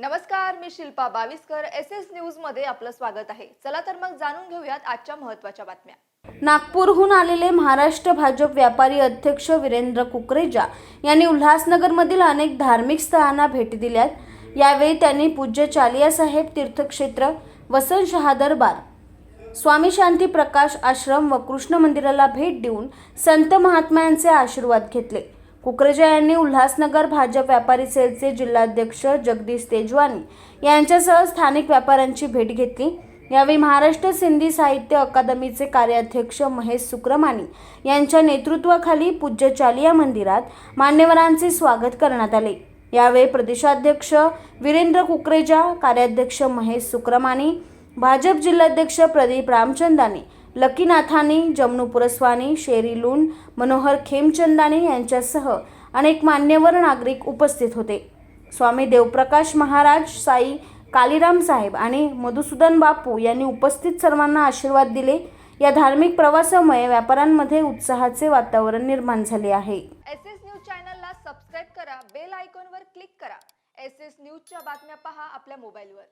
नमस्कार मी Shilpa Bawiskar S S न्यूजमध्ये आपलं स्वागत आहे. चला तर मग जाणून घेऊयात आजच्या महत्त्वाच्या बातम्या. नागपूरहून आलेले महाराष्ट्र भाजप व्यापारी अध्यक्ष वीरेंद्र कुकरेजा यांनी उल्हासनगरमधील अनेक धार्मिक स्थळांना भेटी दिल्यात. यावेळी त्यांनी पूज्य चालियासाहेब तीर्थक्षेत्र वसंत शहा दरबार स्वामी शांती प्रकाश आश्रम व कृष्ण मंदिराला भेट देऊन संत महात्म्यांचे आशीर्वाद घेतले. कुकरेजा यांनी उल्हासनगर भाजप व्यापारी सेलचे जिल्हाध्यक्ष जगदीश तेजवानी यांच्यासह स्थानिक व्यापाऱ्यांची भेट घेतली. यावेळी महाराष्ट्र सिंधी साहित्य अकादमीचे कार्याध्यक्ष महेश सुक्रमानी यांच्या नेतृत्वाखाली पूज्य चालिया मंदिरात मान्यवरांचे स्वागत करण्यात आले. यावेळी प्रदेशाध्यक्ष वीरेंद्र कुकरेजा कार्याध्यक्ष महेश सुक्रमानी भाजप जिल्हाध्यक्ष प्रदीप रामचंदानी लकीनाथानी जमनू पुरस्वानी शेरी लून मनोहर खेमचंदानी यांच्यासह अनेक मान्यवर नागरिक उपस्थित होते. स्वामी देवप्रकाश महाराज साई कालीराम साहेब आणि मधुसूदन बापू यांनी उपस्थित सर्वांना आशीर्वाद दिले. या धार्मिक प्रवासामुळे व्यापाऱ्यांमध्ये उत्साहाचे वातावरण निर्माण झाले आहे. एस एस न्यूज चॅनलला सबस्क्राईब करा बेल आयकॉनवर क्लिक करा. एस एस न्यूजच्या बातम्या पहा आपल्या मोबाईलवर.